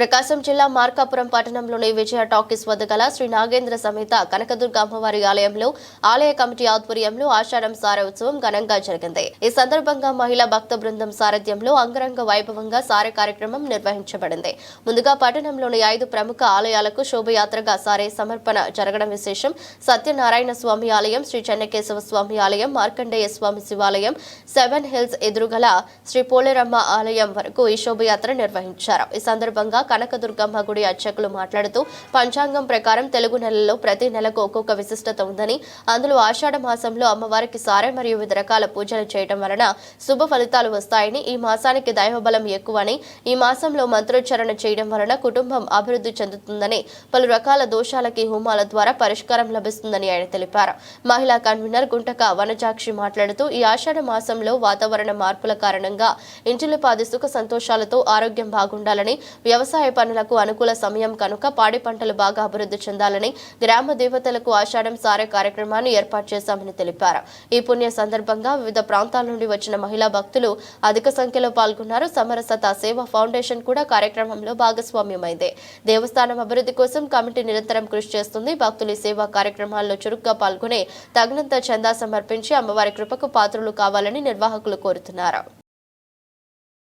ప్రకాశం జిల్లా మార్కాపురం పట్టణంలోని విజయ టాకీస్ వద్ద గల శ్రీ నాగేంద్ర సమేత కనకదుర్గ అమ్మవారి ఆలయంలో ఆలయ కమిటీ ఆధ్వర్యంలో ఆషాఢం సార ఉత్సవం ఘనంగా జరిగింది. ఈ సందర్భంగా మహిళా భక్త బృందం సారథ్యంలో అంగరంగ వైభవంగా సార కార్యక్రమం నిర్వహించబడింది. ముందుగా పట్టణంలోని ఐదు ప్రముఖ ఆలయాలకు శోభయాత్రగా సారే సమర్పణ జరగడం విశేషం. సత్యనారాయణ స్వామి ఆలయం శ్రీ చెన్నకేశవ స్వామి ఆలయం మార్కండేయ స్వామి శివాలయం సెవెన్ హిల్స్ ఎదురుగల శ్రీ పోలేరమ్మ ఆలయం వరకు ఈ శోభయాత్ర నిర్వహించారు. ఈ సందర్భంగా కనకదుర్గమ్మ గుడి అర్చకులు మాట్లాడుతూ పంచాంగం ప్రకారం తెలుగు నెలలో ప్రతి నెలకు ఒక్కొక్క విశిష్టత ఉందని అందులో ఆషాఢ మాసంలో అమ్మవారికి సారే మరియు వివిధ రకాల పూజలు చేయడం వలన శుభ ఫలితాలు వస్తాయని ఈ మాసానికి దైవబలం ఎక్కువని ఈ మాసంలో మంత్రోచ్చారణ చేయడం వలన కుటుంబం అభివృద్ధి చెందుతుందని పలు రకాల దోషాలకి హోమాల ద్వారా పరిష్కారం లభిస్తుందని ఆయన తెలిపారు. మహిళా కన్వీనర్ గుంటక వనజాక్షి మాట్లాడుతూ ఈ ఆషాఢ మాసంలో వాతావరణ మార్పుల కారణంగా ఇంటిలిపాది సుఖ సంతోషాలతో ఆరోగ్యం బాగుండాలని వ్యవసాయ పనులకు అనుకూల సమయం కనుక పాడి పంటలు బాగా అభివృద్ధి చెందాలని గ్రామ దేవతలకు ఆషాఢం సారే కార్యక్రమాన్ని ఏర్పాటు చేశామని తెలిపారు. ఈ పుణ్య సందర్భంగా వివిధ ప్రాంతాల నుండి వచ్చిన మహిళా భక్తులు అధిక సంఖ్యలో పాల్గొన్నారు. సమరసత సేవా ఫౌండేషన్ కూడా కార్యక్రమంలో భాగస్వామ్యమైంది. దేవస్థానం అభివృద్ధి కోసం కమిటీ నిరంతరం కృషి చేస్తుంది. భక్తులు సేవా కార్యక్రమాల్లో చురుగ్గా పాల్గొని తగినంత చందా సమర్పించి అమ్మవారి కృపకు పాత్రలు కావాలని నిర్వాహకులు కోరుతున్నారు.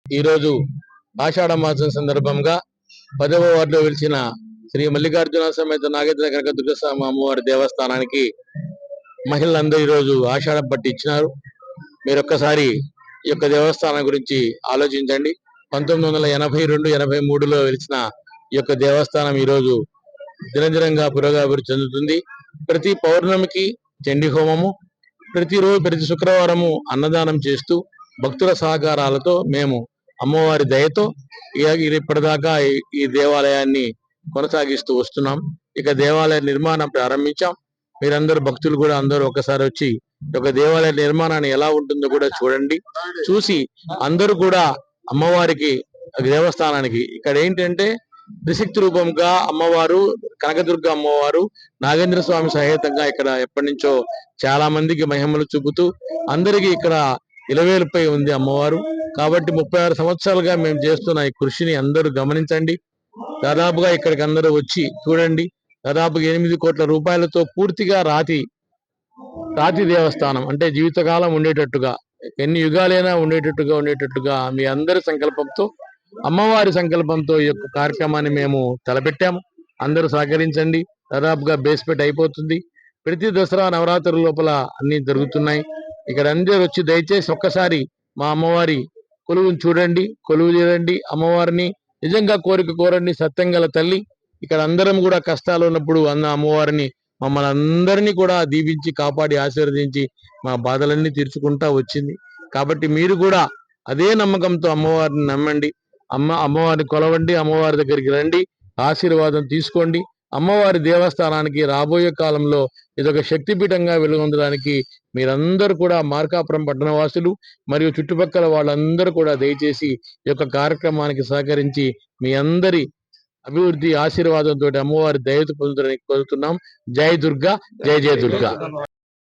ఈరోజు ఆషాఢ మాసం సందర్భంగా పదవ వార్డులో వెలిసిన శ్రీ మల్లికార్జున సమేత నాగేంద్ర కనక దుర్గస్వామి అమ్మవారి దేవస్థానానికి మహిళలందరూ ఈరోజు ఆషాఢం పట్టి ఇచ్చినారు. మీరు ఒక్కసారి ఈ యొక్క దేవస్థానం గురించి ఆలోచించండి. పంతొమ్మిది వందల ఎనభై రెండు ఎనభై మూడులో వెలిసిన ఈ యొక్క దేవస్థానం ఈరోజు దినదినంగా పురోగతి చెందుతుంది. ప్రతి పౌర్ణమికి చండీ హోమము ప్రతిరోజు ప్రతి శుక్రవారము అన్నదానం చేస్తూ భక్తుల సహకారాలతో మేము అమ్మవారి దయతో ఇప్పటిదాకా ఈ- ఈ దేవాలయాన్ని కొనసాగిస్తూ వస్తున్నాం. ఇక దేవాలయ నిర్మాణం ప్రారంభించాం. మీరందరూ భక్తులు కూడా అందరూ ఒకసారి వచ్చి ఒక దేవాలయ నిర్మాణాన్ని ఎలా ఉంటుందో కూడా చూడండి. చూసి అందరూ కూడా అమ్మవారికి దేవస్థానానికి ఇక్కడ ఏంటంటే త్రిశక్తి రూపంగా అమ్మవారు కనకదుర్గ అమ్మవారు నాగేంద్ర స్వామి సహేతంగా ఇక్కడ ఎప్పటి నుంచో చాలా మందికి మహిమలు చూపుతూ అందరికీ ఇక్కడ ఇలవేలుపై ఉంది అమ్మవారు. కాబట్టి ముప్పై ఆరు సంవత్సరాలుగా మేము చేస్తున్న ఈ కృషిని అందరూ గమనించండి. దాదాపుగా ఇక్కడికి అందరూ వచ్చి చూడండి. దాదాపుగా ఎనిమిది కోట్ల రూపాయలతో పూర్తిగా రాతి రాతి దేవస్థానం అంటే జీవితకాలం ఉండేటట్టుగా ఎన్ని యుగాలైనా ఉండేటట్టుగా ఉండేటట్టుగా మీ అందరి సంకల్పంతో అమ్మవారి సంకల్పంతో ఈ యొక్క కార్యక్రమాన్ని మేము తలపెట్టాము. అందరూ సహకరించండి. దాదాపుగా బేస్పెట్ అయిపోతుంది. ప్రతి దసరా నవరాత్రుల లోపల అన్ని జరుగుతున్నాయి. ఇక్కడ అందరూ వచ్చి దయచేసి ఒక్కసారి మా అమ్మవారి కొలువును చూడండి కొలువు చేయండి. అమ్మవారిని నిజంగా కోరిక కోరండి సత్యం గల తల్లి. ఇక్కడ అందరం కూడా కష్టాలు ఉన్నప్పుడు అన్న అమ్మవారిని మమ్మల్ని అందరినీ కూడా దీవించి కాపాడి ఆశీర్వదించి మా బాధలన్నీ తీర్చుకుంటా వచ్చింది. కాబట్టి మీరు కూడా అదే నమ్మకంతో అమ్మవారిని నమ్మండి. అమ్మ అమ్మవారిని కొలవండి అమ్మవారి దగ్గరికి రండి. ఆశీర్వాదం తీసుకోండి. అమ్మవారి దేవస్థానానికి రాబోయే కాలంలో ఇదొక శక్తిపీఠంగా వెలుగొందడానికి మీరందరూ కూడా మార్కాపురం పట్టణవాసులు మరియు చుట్టుపక్కల వాళ్ళందరూ కూడా దయచేసి ఈ యొక్క కార్యక్రమానికి సహకరించి మీ అందరి అభివృద్ధి ఆశీర్వాదంతో అమ్మవారి దయత పొందుతారని కోరుతున్నాం. జై దుర్గా జై జయ దుర్గా.